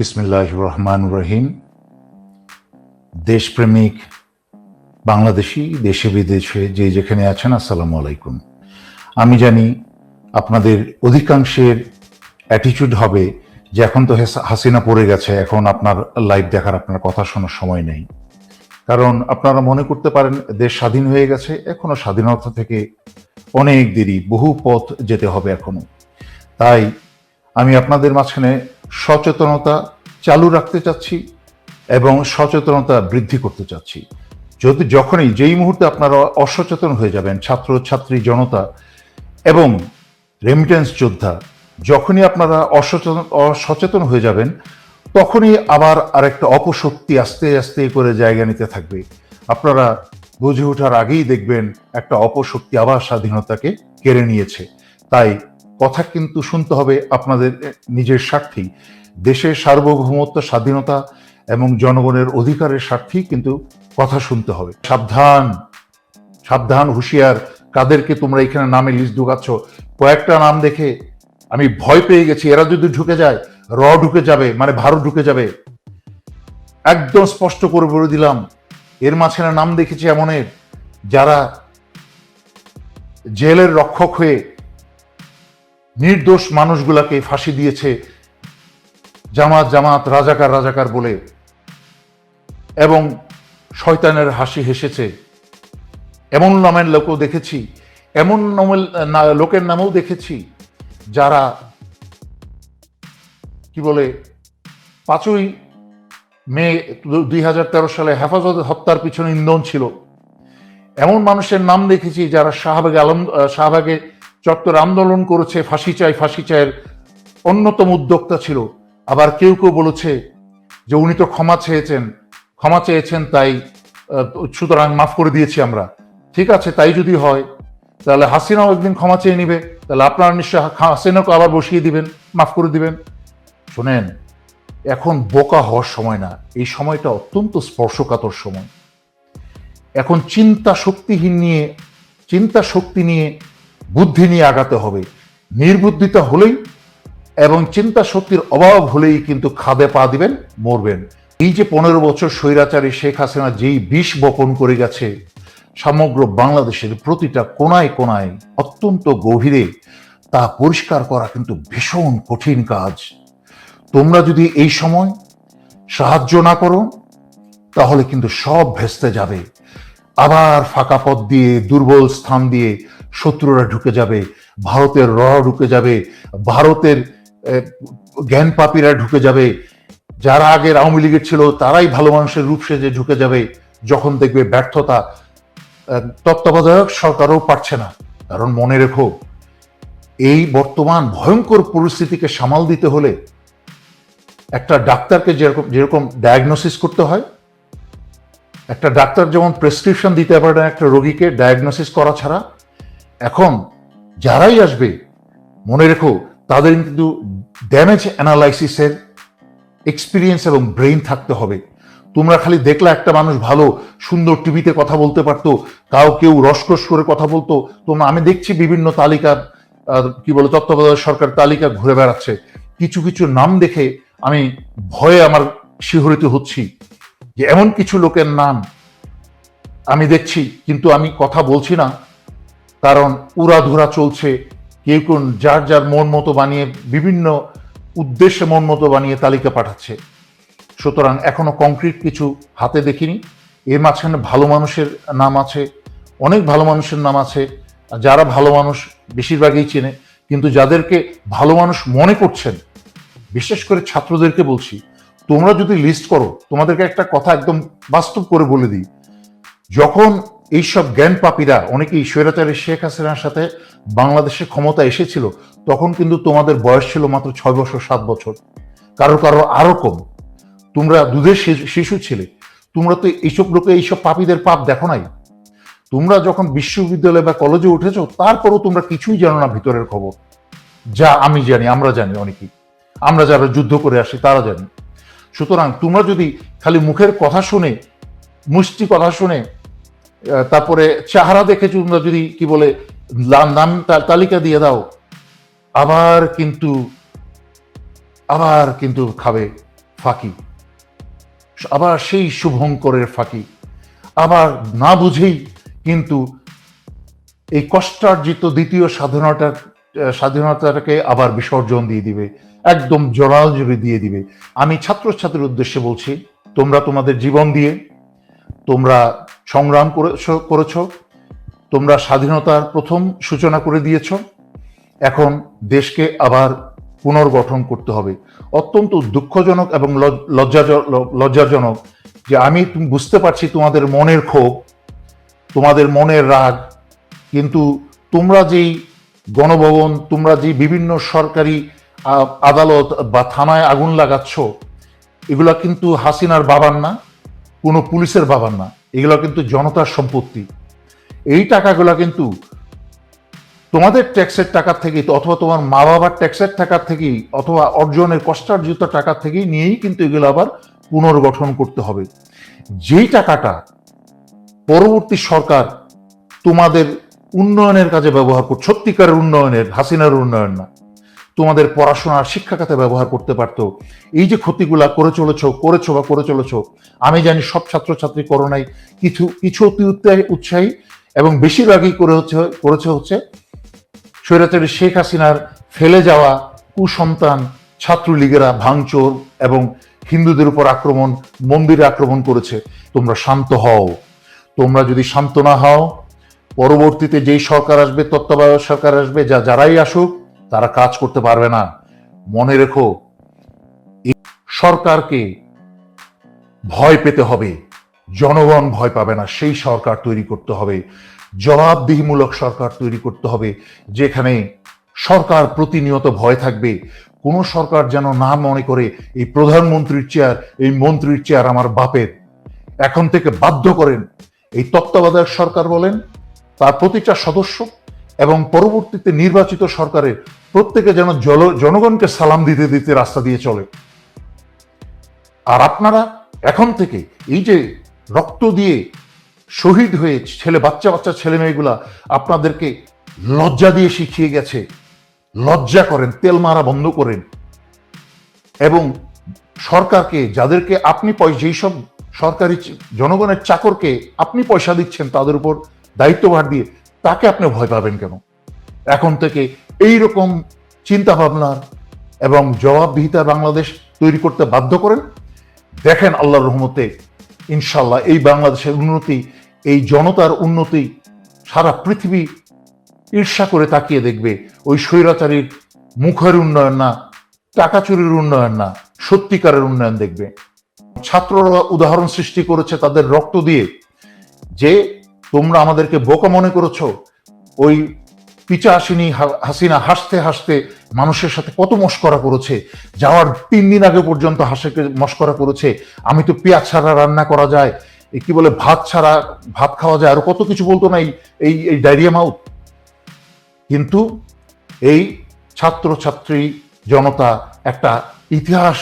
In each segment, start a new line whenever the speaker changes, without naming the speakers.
বিসমিল্লাহ রহমান রহিম। দেশপ্রেমিক, বাংলাদেশি, দেশে বিদেশে যে যেখানে আছেন, আসসালামু আলাইকুম। আমি জানি আপনাদের অধিকাংশের অ্যাটিটিউড হবে যে এখন তো হাসিনা পড়ে গেছে, এখন আপনার লাইভ দেখার আপনার কথা শোনার সময় নেই। কারণ আপনারা মনে করতে পারেন, দেশ স্বাধীন হয়ে গেছে, এখনও স্বাধীনতা থেকে অনেক দেরি, বহু পথ যেতে হবে এখনও। তাই আমি আপনাদের মাঝখানে সচেতনতা চালু রাখতে চাচ্ছি এবং সচেতনতা বৃদ্ধি করতে চাচ্ছি। যদি যখনই যেই মুহূর্তে আপনারা অসচেতন হয়ে যাবেন, ছাত্র, ছাত্রী, জনতা এবং রেমিটেন্স যোদ্ধা, যখনই আপনারা অসচেতন অসচেতন হয়ে যাবেন, তখনই আবার আরেকটা অপশক্তি আস্তে আস্তে করে জায়গা নিতে থাকবে। আপনারা বুঝে ওঠার আগেই দেখবেন একটা অপশক্তি আবার স্বাধীনতাকে কেড়ে নিয়েছে। তাই কথা কিন্তু শুনতে হবে আপনাদের নিজের স্বার্থেই। দেশের সার্বভৌমত্ব, স্বাধীনতা এবং জনগণের অধিকারের স্বার্থেই কিন্তু কথা শুনতে হবে। সাবধান সাবধান হুঁশিয়ার। কাদেরকে তোমরা এখানে নামে লিস্ট ঢুকাচ্ছ? কয়েকটা নাম দেখে আমি ভয় পেয়ে গেছি। এরা যদি ঢুকে যায়, র ঢুকে যাবে মানে ভারত ঢুকে যাবে। একদম স্পষ্ট করে বলে দিলাম, এর মাঝখানে নাম দেখেছি এমনের যারা জেলের রক্ষক হয়ে নির্দোষ মানুষগুলাকে ফাঁসি দিয়েছে জামাত জামাত, রাজাকার রাজাকার বলে। এবং শয়তানের হাসি হেসেছে। এমন নামের লোকও দেখেছি, এমন নামের লোকের নামেও দেখেছি যারা কি বলে, পাঁচই মে দুই হাজার তেরো সালে হেফাজত হত্যার পিছনে ইন্ধন ছিল। এমন মানুষের নাম দেখেছি যারা শাহবাগে আলম, শাহবাগে চত্বর আন্দোলন করেছে, ফাঁসি চাই ফাঁসি চায়ের অন্যতম উদ্যোক্তা ছিল। আবার কেউ কেউ বলেছে যে উনি তো ক্ষমা চেয়েছেন ক্ষমা চেয়েছেন তাই সুতরাং মাফ করে দিয়েছি আমরা। ঠিক আছে, তাই যদি হয়, তাহলে হাসিনাও একদিন ক্ষমা চেয়ে নিবে। তাহলে আপনারা নিশ্চয় হাসিনাকে আবার বসিয়ে দিবেন, মাফ করে দিবেন। শোনেন, এখন বোকা হওয়ার সময় না, এই সময়টা অত্যন্ত স্পর্শকাতর সময়। এখন চিন্তা শক্তিহীন নিয়ে, চিন্তা শক্তি নিয়ে বুদ্ধি নিয়ে আগাতে হবে। নির্বুদ্ধিতা হলেই এবং চিন্তা শক্তির অভাব হলেই কিন্তু খাদে পা দিবেন, মরবেন। এই যে পনেরো বছর স্বৈরাচারী শেখ হাসিনা যেই বিষ বপন করে গেছে, সমগ্র বাংলাদেশের প্রতিটা কোনায় কোনায় অত্যন্ত গভীরে, তা পরিষ্কার করা কিন্তু ভীষণ কঠিন কাজ। তোমরা যদি এই সময় সাহায্য না করো, তাহলে কিন্তু সব ভেস্তে যাবে। আবার ফাঁকা পথ দিয়ে, দুর্বল স্থান দিয়ে শত্রুরা ঢুকে যাবে ভারতের র ঢুকে যাবে ভারতের আহ, জ্ঞান পাপীরা ঢুকে যাবে। যারা আগের আওয়ামী লীগের ছিল তারাই ভালো মানুষের রূপ সেজে ঢুকে যাবে। যখন দেখবে ব্যর্থতা তত্ত্বাবধায়ক সরকারও পারছে না। কারণ মনে রেখো এই বর্তমান ভয়ঙ্কর পরিস্থিতিকে সামাল দিতে হলে একটা ডাক্তারকে যেরকম যেরকম ডায়াগনোসিস করতে হয় একটা ডাক্তার যেমন প্রেসক্রিপশন দিতে পারে না একটা রোগীকে ডায়াগনোসিস করা ছাড়া এখন যারাই আসবে, মনে রেখো, তাদের কিন্তু ড্যামেজ অ্যানালাইসিসের এক্সপিরিয়েন্স এবং ব্রেইন থাকতে হবে। তোমরা খালি দেখলে একটা মানুষ ভালো, সুন্দর টিভিতে কথা বলতে পারতো, তাও কেউ রসকস করে কথা বলতো। তোমরা, আমি দেখছি বিভিন্ন তালিকা কি বলে, তত্ত্বাবধায়ক সরকার তালিকা ঘুরে বেড়াচ্ছে। কিছু কিছু নাম দেখে আমি ভয়ে আমার শিহরিত হচ্ছি যে এমন কিছু লোকের নাম আমি দেখছি, কিন্তু আমি কথা বলছি না। কারণ উড়াধুরা চলছে, কেউ কোন যার যার মন মতো বানিয়ে, বিভিন্ন উদ্দেশ্যে মন মতো বানিয়ে তালিকা পাঠাচ্ছে। সুতরাং এখনও কংক্রিট কিছু হাতে দেখিনি। এর মাঝখানে ভালো মানুষের নাম আছে, অনেক ভালো মানুষের নাম আছে, যারা ভালো মানুষ বেশিরভাগই চেনে, কিন্তু যাদেরকে ভালো মানুষ মনে করছেন, বিশেষ করে ছাত্রদেরকে বলছি, তোমরা যদি লিস্ট করো, তোমাদেরকে একটা কথা একদম বাস্তব করে বলে দিই। যখন এইসব জ্ঞান পাপীরা, অনেকেই স্বৈরাচারী শেখ হাসিনার সাথে বাংলাদেশে ক্ষমতা এসেছিল, তখন কিন্তু তোমাদের বয়স ছিল মাত্র ছয় বছর, সাত বছর। কারও কারও আরও কম। তোমরা দুধের শিশু- ছিলে। তোমরা তো এইসব লোকে এইসব পাপীদের পাপ দেখো নাই। তোমরা যখন বিশ্ববিদ্যালয় বা কলেজে উঠেছো, তারপরও তোমরা কিছুই জানো না ভিতরের খবর। যা আমি জানি, আমরা জানি অনেকেই। আমরা যারা যুদ্ধ করে আসি, তারা জানি। সুতরাং তোমরা যদি খালি মুখের কথা শুনে, মুষ্টি কথা শুনে তারপরে চেহারা দেখে তোমরা যদি, কি বলে, নাম তালিকা দিয়ে দাও, আবার কিন্তু আবার কিন্তু খাবে ফাঁকি। আবার সেই শুভঙ্করের ফাঁকি। আবার না বুঝেই কিন্তু এই কষ্টার্জিত দ্বিতীয় স্বাধীনতা স্বাধীনতাটাকে আবার বিসর্জন দিয়ে দিবে। একদম জড়াজড়ি দিয়ে দিবে। আমি ছাত্রছাত্রীর উদ্দেশ্যে বলছি, তোমরা তোমাদের জীবন দিয়ে তোমরা সংগ্রাম করেছ করেছ, তোমরা স্বাধীনতার প্রথম সূচনা করে দিয়েছ। এখন দেশকে আবার পুনর্গঠন করতে হবে। অত্যন্ত দুঃখজনক এবং লজ- লজ্জা, লজ্জাজনক যে আমি বুঝতে পারছি তোমাদের মনের ক্ষোভ, তোমাদের মনের রাগ, কিন্তু তোমরা যেই গণভবন, তোমরা যে বিভিন্ন সরকারি আদালত বা থানায় আগুন লাগাচ্ছ, এগুলা কিন্তু হাসিনার বাবার না। কোনো পুলিশের বাবার না। এগুলো কিন্তু জনতার সম্পত্তি। এই টাকাগুলা কিন্তু তোমাদের ট্যাক্সের টাকা থেকেই অথবা তোমার মা বাবার ট্যাক্সের টাকা থেকেই, অথবা অর্জনের কষ্টার্জিত টাকা থেকেই নিয়েই কিন্তু এগুলো আবার পুনর্গঠন করতে হবে। যেই টাকাটা পরবর্তী সরকার তোমাদের উন্নয়নের কাজে ব্যবহার কর, সত্যিকারের উন্নয়নের, হাসিনার উন্নয়ন না। তোমাদের পড়াশোনার শিক্ষা খাতে ব্যবহার করতে পারতো। এই যে ক্ষতিগুলা করে চলেছ করেছ বা করে চলেছ আমি জানি সব ছাত্রছাত্রী করোনায় কিছু কিছু অতি উৎসাহী এবং বেশিরভাগই করে হচ্ছে, করেছে হচ্ছে স্বৈরাচারী শেখ হাসিনার ফেলে যাওয়া কুসন্তান ছাত্রলীগেরা ভাঙচোর এবং হিন্দুদের উপর আক্রমণ, মন্দিরে আক্রমণ করেছে। তোমরা শান্ত হও। তোমরা যদি শান্ত না হও, পরবর্তীতে যেই সরকার আসবে, তত্ত্বাবধায়ক সরকার আসবে, যা, যারাই আসুক তারা কাজ করতে পারবে না। মনে রেখো সরকারকে ভয় পেতে হবে। জনগণ ভয় পাবে না, সেই সরকার তৈরি করতে হবে। জবাবদিহিমূলক সরকার তৈরি করতে হবে, যেখানে সরকার প্রতিনিয়ত ভয় থাকবে। কোন সরকার যেন না মনে করে, এই প্রধানমন্ত্রীর চেয়ার এই মন্ত্রীর চেয়ার আমার বাপের। এখন থেকে বাধ্য করেন, এই তত্ত্বাবধায়ক সরকার বলেন, তার প্রতিটা সদস্য এবং পরবর্তীতে নির্বাচিত সরকারের প্রত্যেকে যেন জল জনগণকে সালাম দিতে দিতে রাস্তা দিয়ে চলে। আর আপনারা এখন থেকে এই যে রক্ত দিয়ে শহীদ হয়ে ছেলে, বাচ্চা বাচ্চা, ছেলে মেয়েগুলা আপনাদেরকে লজ্জা দিয়ে শিখিয়ে গেছে। লজ্জা করেন, তেল মারা বন্ধ করেন। এবং সরকারকে, যাদেরকে আপনি যেই সব সরকারি জনগণের চাকরকে আপনি পয়সা দিচ্ছেন তাদের উপর দায়িত্বভার দিয়ে, তাকে আপনি ভয় পাবেন কেন? এখন থেকে এই রকম চিন্তা ভাবনার এবং জবাবদিহিতার বাংলাদেশ তৈরি করতে বাধ্য করেন। দেখেন আল্লাহর রহমতে ইনশাল্লাহ এই বাংলাদেশের উন্নতি, এই জনতার উন্নতি সারা পৃথিবী ঈর্ষা করে তাকিয়ে দেখবে। ওই স্বৈরাচারীর মুখের উন্নয়ন না, টাকা চুরির উন্নয়ন না, সত্যিকারের উন্নয়ন দেখবে। ছাত্ররা উদাহরণ সৃষ্টি করেছে তাদের রক্ত দিয়ে যে তোমরা আমাদেরকে বোকা মনে করেছ, ওই পিচা আসিনি হাসিনা হাসতে হাসতে মানুষের সাথে কত মস্করা করেছে, যাওয়ার তিন দিন আগে পর্যন্ত হাসিকে মস্করা করেছে, আমি তো পেঁয়াজ ছাড়া রান্না করা যায় কি বলে ভাত ছাড়া ভাত খাওয়া যায়, আর কত কিছু বলতো না এই- এই ডায়রিয়া মাউথ। কিন্তু এই ছাত্র ছাত্রী জনতা একটা ইতিহাস,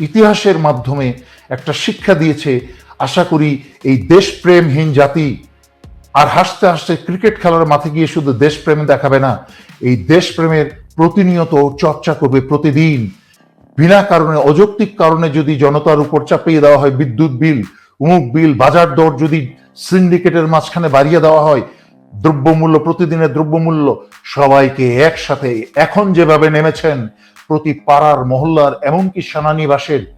ইতিহাসের মাধ্যমে একটা শিক্ষা দিয়েছে, আশা করি এই দেশপ্রেমহীন জাতি আর হাসতে হাসতে ক্রিকেট খেলার মাঠে গিয়ে শুধু দেশপ্রেম দেখাবে না, এই দেশপ্রেমের প্রতিনিয়ত চর্চা করবে প্রতিদিন। বিনা কারণে, অযৌক্তিক কারণে যদি জনতার উপর চাপিয়ে দেওয়া হয় বিদ্যুৎ বিল, উমুক বিল, বাজার দর যদি সিন্ডিকেটের মাঝখানে বাড়িয়ে দেওয়া হয়, দ্রব্যমূল্য, প্রতিদিনের দ্রব্যমূল্য সবাইকে একসাথে এখন যেভাবে নেমেছেন প্রতি পাড়ার, মহল্লার, এমনকি সেনানিবাসের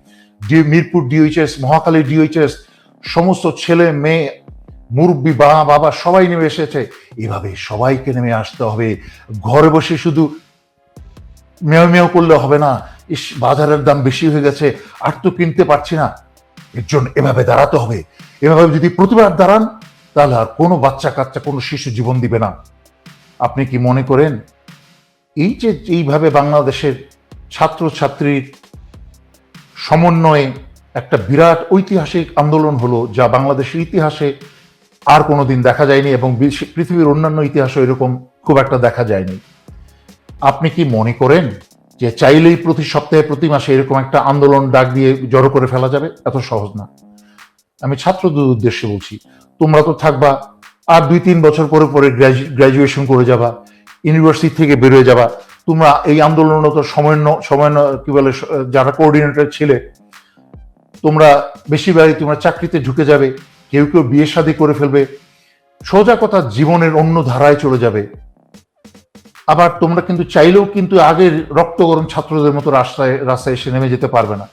D- Mirpur DOHS Mohakhali DOHS সমস্ত ছেলে, মেয়ে মুরব্বী বাবা বাবা সবাই নেমে এসেছে। এভাবে সবাইকে নেমে আসতে হবে। ঘরে বসে শুধু মেয় মেয় করলে হবে না। ইস, বাজারের দাম বেশি হয়ে গেছে, আর তো কিনতে পারছি না। এর জন্য এভাবে দাঁড়াতে হবে। এভাবে যদি প্রতিবার দাঁড়ান, তাহলে আর কোনো বাচ্চা কাচ্চা, কোনো শিশু জীবন দিবে না। আপনি কি মনে করেন, এই যে এইভাবে বাংলাদেশের ছাত্র ছাত্রীর সমন্বয়ে একটা বিরাট ঐতিহাসিক আন্দোলন হলো, যা বাংলাদেশের ইতিহাসে আর কোনোদিন দেখা যায়নি এবং পৃথিবীর অন্যান্য ইতিহাসে এরকম খুব একটা দেখা যায়নি। আপনি কি মনে করেন যে চাইলেই প্রতি সপ্তাহে, প্রতি মাসে এরকম একটা আন্দোলন ডাক দিয়ে জড়ো করে ফেলা যাবে? এত সহজ না। আমি ছাত্রদের উদ্দেশ্যে বলছি, তোমরা তো থাকবা, আর দুই তিন বছর পরে পরে গ্র্যাজুয়েশন করে যাবা, ইউনিভার্সিটি থেকে বেরোয় যাবা, তোমরা এই আন্দোলনরত সময় সময় কি বলে যারা কোঅর্ডিনেটর ছিলে, তোমরা বেশিরভাগই তোমরা চাকরিতে ঢুকে যাবে কেউ কেউ বিয়ে শাদী করে ফেলবে, সোজা কথা জীবনের অন্য ধারায় চলে যাবে। আবার তোমরা কিন্তু চাইলেও কিন্তু আগের রক্ত গরম ছাত্রদের মতো রাস্তায় রাস্তায় এসে নেমে যেতে পারবে না।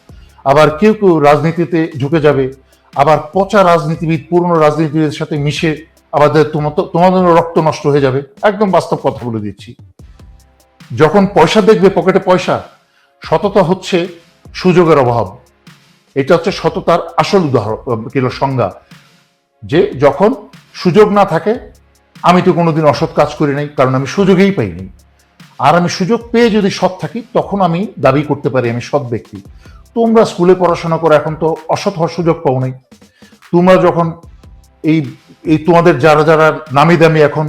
আবার কেউ কেউ রাজনীতিতে ঢুকে যাবে, আবার পচা রাজনীতিবিদ, পুরনো রাজনীতিবিদের সাথে মিশে আমাদের তোমাদের রক্ত নষ্ট হয়ে যাবে, একদম বাস্তব কথা বলে দিচ্ছি। যখন পয়সা দেখবে, পকেটে পয়সা, সততা হচ্ছে সুযোগের অভাব। এটা হচ্ছে সততার আসল উদাহরণ সংজ্ঞা। যে যখন সুযোগ না থাকে, আমি তো কোনোদিন অসৎ কাজ করি নাই, কারণ আমি সুযোগেই পাইনি আর আমি সুযোগ পেয়ে যদি সৎ থাকি, তখন আমি দাবি করতে পারি, আমি সৎ ব্যক্তি। তোমরা স্কুলে পড়াশোনা করে, এখন তো অসৎ হওয়ার সুযোগ পাও নাই। তোমরা যখন এই এই তোমাদের যারা যারা নামি দামি এখন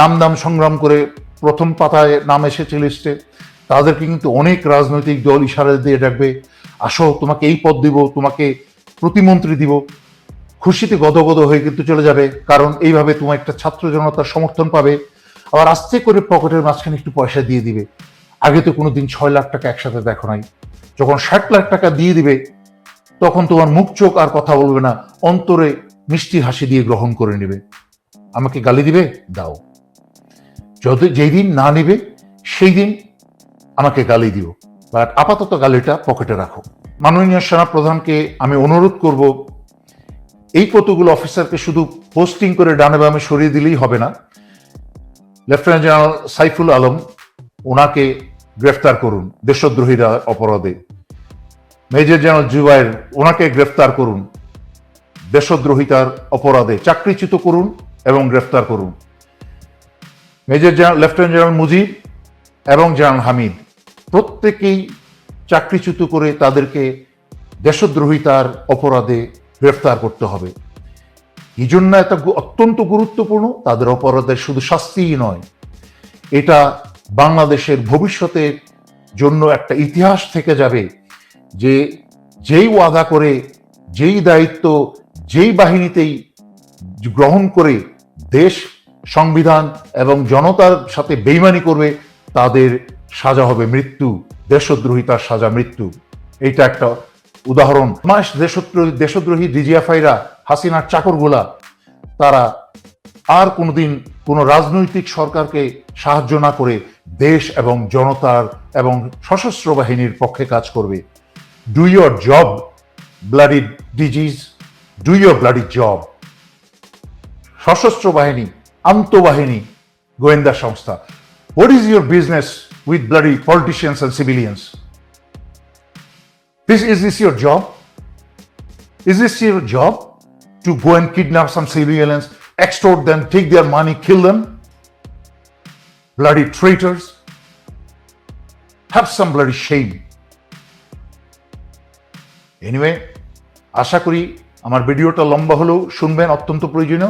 নাম দাম সংগ্রাম করে প্রথম পাতায় নাম এসেছে লিস্টে, তাদেরকে কিন্তু অনেক রাজনৈতিক দল ইশারা দিয়ে ডাকবে, আসো তোমাকে এই পদ দিব, তোমাকে প্রতিমন্ত্রী দিব। খুশিতে গদগদ হয়ে কিন্তু চলে যাবে, কারণ এইভাবে তোমার একটা ছাত্র জনতার সমর্থন পাবে, আবার আস্তে করে পকেটের মাঝখানে একটু পয়সা দিয়ে দিবে। আগে তো কোনোদিন ছয় লাখ টাকা একসাথে দেখো নাই। যখন ষাট লাখ টাকা দিয়ে দিবে, তখন তোমার মুখ চোখ আর কথা বলবে না, অন্তরে মিষ্টি হাসি দিয়ে গ্রহণ করে নেবে। আমাকে গালি দিবে? দাও। যদি যেই দিন না নেবে, সেই দিন আমাকে গালি দিও। বাট আপাতত গালিটা পকেটে রাখো। মাননীয় সেনা প্রধানকে আমি অনুরোধ করব এই কতগুলো অফিসারকে শুধু পোস্টিং করে ডানে বামে সরিয়ে দিলেই হবে না। লেফটেন্যান্ট জেনারেল সাইফুল আলম ওনাকে গ্রেফতার করুন, দেশদ্রোহীরা অপরাধে। মেজর জেনারেল জুবাইর ওনাকে গ্রেফতার করুন, দেশদ্রোহিতার অপরাধে চাকরিচ্যুত করুন এবং গ্রেফতার করুন। Major general lieutenant general Mujib এবং জেনারেল হামিদ প্রত্যেকেই চাকরিচ্যুত করে তাদেরকে দেশদ্রোহিতার অপরাধে গ্রেফতার করতে হবে। এই জন্য এটা অত্যন্ত গুরুত্বপূর্ণ, তাদের অপরাধের শুধু শাস্তিই নয়। এটা বাংলাদেশের ভবিষ্যতের জন্য একটা ইতিহাস থেকে যাবে যে যেই ওয়াদা করে, যেই দায়িত্ব, যেই বাহিনীতেই গ্রহণ করে দেশ, সংবিধান এবং জনতার সাথে বেইমানি করবে, তাদের সাজা হবে মৃত্যু দেশদ্রোহিতার সাজা মৃত্যু। এইটা একটা উদাহরণ, মাস দেশদ্রোহী দেশদ্রোহী ডিজিএফআইরা হাসিনার চাকরগুলা, তারা আর কোনোদিন কোনো রাজনৈতিক সরকারকে সাহায্য না করে দেশ এবং জনতার এবং সশস্ত্র বাহিনীর পক্ষে কাজ করবে। Do your job bloody disease do your bloody job সশস্ত্র বাহিনী, আন্তঃবাহিনী, গোয়েন্দা সংস্থা। What is your business with bloody politicians and civilians this is this your job? Is this your job? To go and kidnap some civilians, extort them, take their money, kill them? Bloody traitors. Have some bloody shame. Anyway, আশা করি আমার ভিডিওটা লম্বা হলেও শুনবেন অত্যন্ত প্রয়োজনীয়